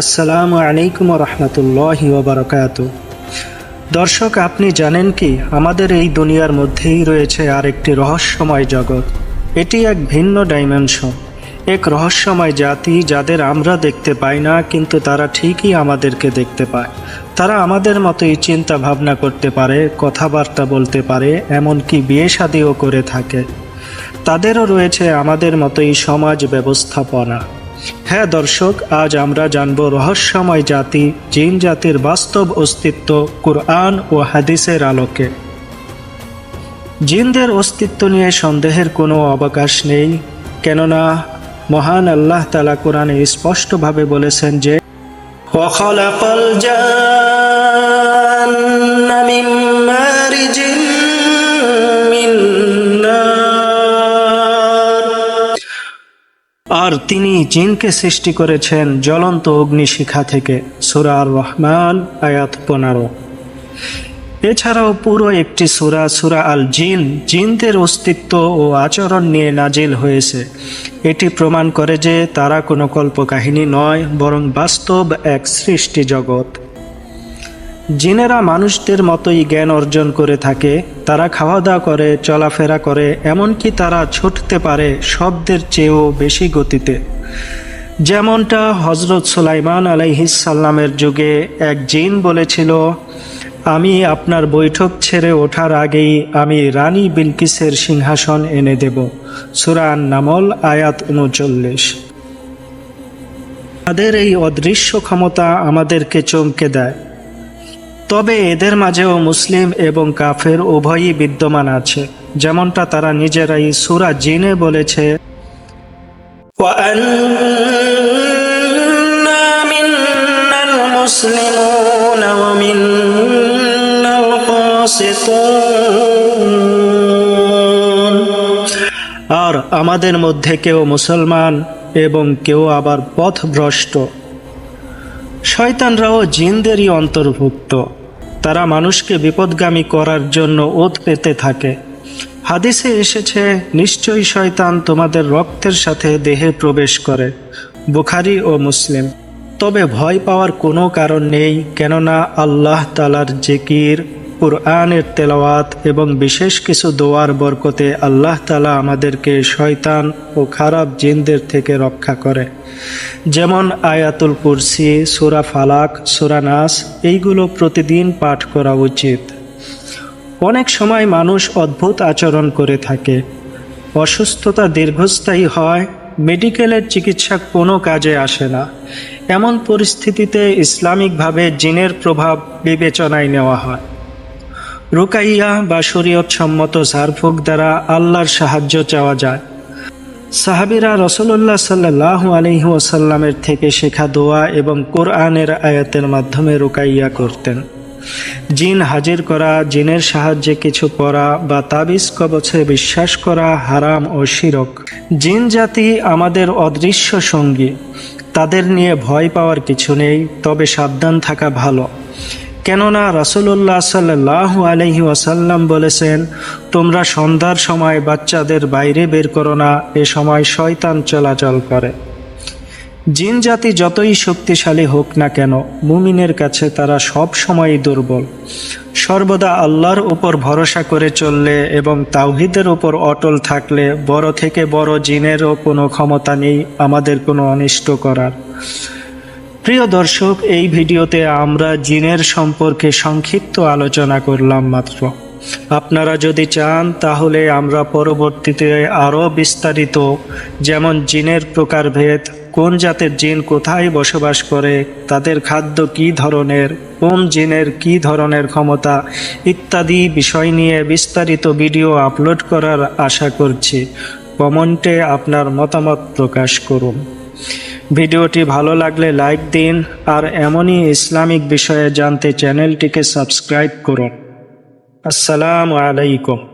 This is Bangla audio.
আসসালামু আলাইকুম রহমতুল্লাহ ওবরকাত দর্শক, আপনি জানেন কি, আমাদের এই দুনিয়ার মধ্যেই রয়েছে আরেকটি রহস্যময় জগৎ। এটি এক ভিন্ন ডাইমেনশন এক রহস্যময় জাতি যাদের আমরা দেখতে পাই না, কিন্তু তারা ঠিকই আমাদেরকে দেখতে পায়। তারা আমাদের মতোই চিন্তা ভাবনা করতে পারে, কথাবার্তা বলতে পারে, এমনকি বিয়ে শাদিও করে থাকে। তাদেরও রয়েছে আমাদের মতোই সমাজ ব্যবস্থাপনা। হ্যাঁ দর্শক, আজ আমরা জানব রহস্যময় জাতি, জিন জাতির বাস্তব অস্তিত্ব কোরআন ও হাদিসের আলোকে। জিনদের অস্তিত্ব নিয়ে সন্দেহের কোনো অবকাশ নেই, কেননা মহান আল্লাহ তালা কোরআনে স্পষ্টভাবে বলেছেন যে অখলাপল যা আর তিনি জিনকে সৃষ্টি করেছেন জ্বলন্ত অগ্নিশিখা থেকে। সুরা আর রহমান আয়াত পনেরো। এছাড়াও পুরো একটি সুরা সুরা আল জিন জিনদের অস্তিত্ব ও আচরণ নিয়ে নাজিল হয়েছে। এটি প্রমাণ করে যে তারা কোনো কল্পকাহিনী নয়, বরং বাস্তব এক সৃষ্টি জগৎ। জিনেরা মানুষদের মতোই জ্ঞান অর্জন করে থাকে, তারা খাওয়া দাওয়া করে, চলাফেরা করে, এমনকি তারা ছুটতে পারে শব্দের চেয়েও বেশি গতিতে। যেমনটা হজরত সুলাইমান আলাইহিসাল্লামের যুগে এক জিন বলেছিল, আমি আপনার বৈঠক ছেড়ে ওঠার আগেই আমি রানী বিলকিসের সিংহাসন এনে দেব। সুরান নামল আয়াত উনচল্লিশ। তাদের এই অদৃশ্য ক্ষমতা আমাদেরকে চমকে দেয়। তবে এদের মাঝেও মুসলিম এবং কাফের উভয়ই বিদ্যমান আছে। যেমনটা তারা নিজেরাই সুরা জিনে বলেছে। আর আমাদের মধ্যে কেউ মুসলমান এবং কেউ আবার পথভ্রষ্ট। শয়তানরাও জিনদেরই অন্তর্ভুক্ত। তারা মানুষকে বিপদগামী করার জন্য ওত পেতে থাকে। হাদিসে এসেছে, নিশ্চয়ই শয়তান তোমাদের রক্তের সাথে দেহে প্রবেশ করে, বুখারি ও মুসলিম। তবে ভয় পাওয়ার কোনো কারণ নেই, কেননা আল্লাহ তালার জিকির কুরআনের তেলাওয়াত এবং বিশেষ কিছু দোয়ার বরকতে আল্লাহ তালা আমাদেরকে শয়তান ও খারাপ জিনদের থেকে রক্ষা করে। যেমন আয়াতুল কুরসি, সুরা ফালাক, সুরা নাস, এইগুলো প্রতিদিন পাঠ করা উচিত। অনেক সময় মানুষ অদ্ভুত আচরণ করে থাকে। অসুস্থতা দীর্ঘস্থায়ী হয়, মেডিকেলের চিকিৎসা কোনো কাজে আসে না। এমন পরিস্থিতিতে ইসলামিকভাবে জিনের প্রভাব বিবেচনায় নেওয়া হয়। রুকাইয়া বা শরীয়ত সম্মত ঝাড়ফুঁক দ্বারা আল্লাহর সাহায্য চাওয়া যায়। সাহাবিরা রসল্লাহ সাল্লাহ আলহি ওসাল্লামের থেকে শেখা দোয়া এবং কোরআনের আয়াতের মাধ্যমে রুকাইয়া করতেন। জিন হাজির করা, জিনের সাহায্যে কিছু পড়া বা তাবিজ কবচে বিশ্বাস করা হারাম ও শিরক। জিন জাতি আমাদের অদৃশ্য সঙ্গী। তাদের নিয়ে ভয় পাওয়ার কিছু নেই, তবে সাবধান থাকা ভালো। কেননা রাসুল্লাহ সাল্লাহ আলহি ওয়াসাল্লাম বলেছেন, তোমরা সন্ধ্যার সময় বাচ্চাদের বাইরে বের করো না, এ সময় শয়তান চলাচল করে। জিন জাতি যতই শক্তিশালী হোক না কেন, মুমিনের কাছে তারা সব সময়ই দুর্বল। সর্বদা আল্লাহর উপর ভরসা করে চললে এবং তাওহিদের উপর অটল থাকলে বড় থেকে বড় জিনেরও কোনো ক্ষমতা নেই, আমাদের কোনো অনিষ্ট করার। প্রিয় দর্শক, এই ভিডিওতে আমরা জিনের সম্পর্কে সংক্ষিপ্ত আলোচনা করলাম মাত্র। আপনারা যদি চান, তাহলে আমরা পরবর্তীতে আরও বিস্তারিত, যেমন জিনের প্রকারভেদ, কোন জাতের জিন কোথায় বসবাস করে, তাদের খাদ্য কী ধরনের, কোন জিনের কী ধরনের ক্ষমতা ইত্যাদি বিষয় নিয়ে বিস্তারিত ভিডিও আপলোড করার আশা করছি। কমেন্টে আপনার মতামত প্রকাশ করুন। ভিডিওটি ভালো লাগলে লাইক দিন, আর এমনই ইসলামিক বিষয়ে জানতে চ্যানেলটিকে সাবস্ক্রাইব করুন। আসসালামু আলাইকুম।